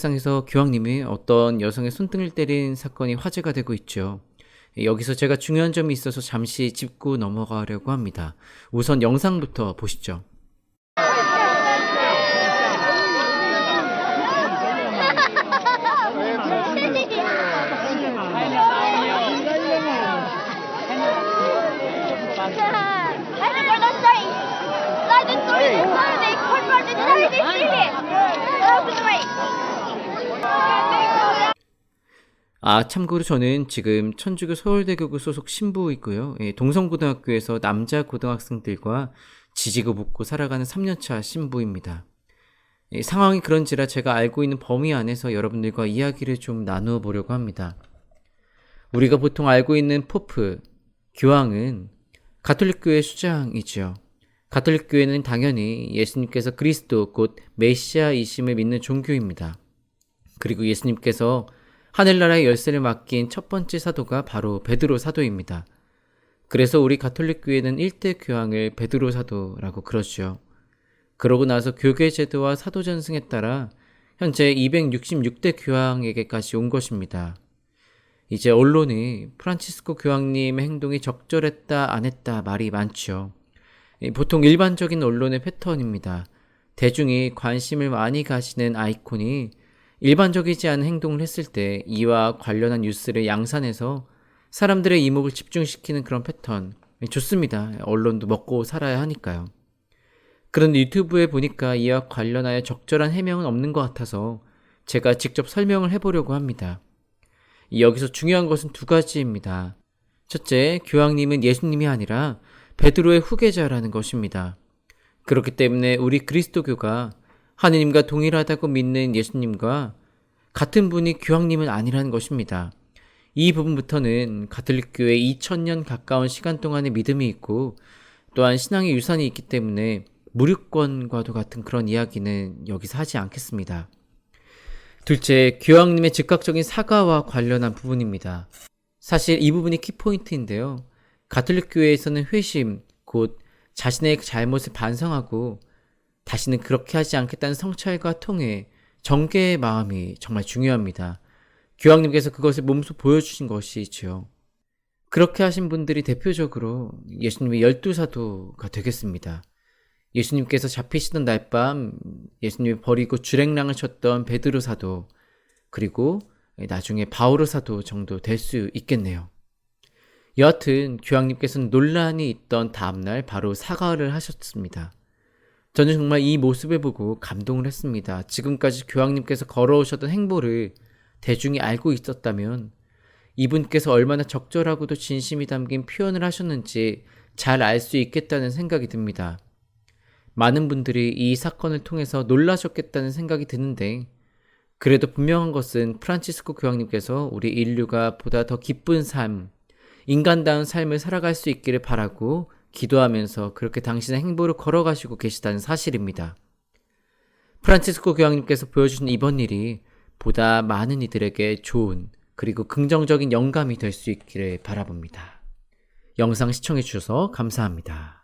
상에서 교황님이 어떤 여성의 손등을 때린 사건이 화제가 되고 있죠. 여기서 제가 중요한 점이 있어서 잠시 짚고 넘어가려고 합니다. 우선 영상부터 보시죠. 아, 참고로 저는 지금 천주교 서울대교구 소속 신부이고요. 예, 동성고등학교에서 남자 고등학생들과 지지고 볶고 살아가는 3년차 신부입니다. 예, 상황이 그런지라 제가 알고 있는 범위 안에서 여러분들과 이야기를 좀 나누어 보려고 합니다. 우리가 보통 알고 있는 포프, 교황은 가톨릭교회 수장이지요. 가톨릭교회는 당연히 예수님께서 그리스도 곧 메시아이심을 믿는 종교입니다. 그리고 예수님께서 하늘나라의 열쇠를 맡긴 첫 번째 사도가 바로 베드로 사도입니다. 그래서 우리 가톨릭 교회는 1대 교황을 베드로 사도라고 그러죠. 그러고 나서 교계 제도와 사도 전승에 따라 현재 266대 교황에게까지 온 것입니다. 이제 언론이 프란치스코 교황님의 행동이 적절했다 안 했다 말이 많죠. 보통 일반적인 언론의 패턴입니다. 대중이 관심을 많이 가지는 아이콘이 일반적이지 않은 행동을 했을 때 이와 관련한 뉴스를 양산해서 사람들의 이목을 집중시키는 그런 패턴. 좋습니다. 언론도 먹고 살아야 하니까요. 그런데 유튜브에 보니까 이와 관련하여 적절한 해명은 없는 것 같아서 제가 직접 설명을 해보려고 합니다. 여기서 중요한 것은 두 가지입니다. 첫째, 교황님은 예수님이 아니라 베드로의 후계자라는 것입니다. 그렇기 때문에 우리 그리스도교가 하느님과 동일하다고 믿는 예수님과 같은 분이 교황님은 아니라는 것입니다. 이 부분부터는 가톨릭 교회 2000년 가까운 시간 동안의 믿음이 있고 또한 신앙의 유산이 있기 때문에 무류권과도 같은 그런 이야기는 여기서 하지 않겠습니다. 둘째, 교황님의 즉각적인 사과와 관련한 부분입니다. 사실 이 부분이 키포인트인데요. 가톨릭 교회에서는 회심, 곧 자신의 잘못을 반성하고 다시는 그렇게 하지 않겠다는 성찰과 통해 정계의 마음이 정말 중요합니다. 교황님께서 그것을 몸소 보여주신 것이지요. 그렇게 하신 분들이 대표적으로 예수님의 열두 사도가 되겠습니다. 예수님께서 잡히시던 날밤 예수님이 버리고 주랭랑을 쳤던 베드로 사도 그리고 나중에 바오로 사도 정도 될 수 있겠네요. 여하튼 교황님께서는 논란이 있던 다음날 바로 사과를 하셨습니다. 저는 정말 이 모습을 보고 감동을 했습니다. 지금까지 교황님께서 걸어오셨던 행보를 대중이 알고 있었다면 이분께서 얼마나 적절하고도 진심이 담긴 표현을 하셨는지 잘 알 수 있겠다는 생각이 듭니다. 많은 분들이 이 사건을 통해서 놀라셨겠다는 생각이 드는데 그래도 분명한 것은 프란치스코 교황님께서 우리 인류가 보다 더 기쁜 삶, 인간다운 삶을 살아갈 수 있기를 바라고 기도하면서 그렇게 당신의 행보를 걸어가시고 계시다는 사실입니다. 프란치스코 교황님께서 보여주신 이번 일이 보다 많은 이들에게 좋은 그리고 긍정적인 영감이 될 수 있기를 바라봅니다. 영상 시청해주셔서 감사합니다.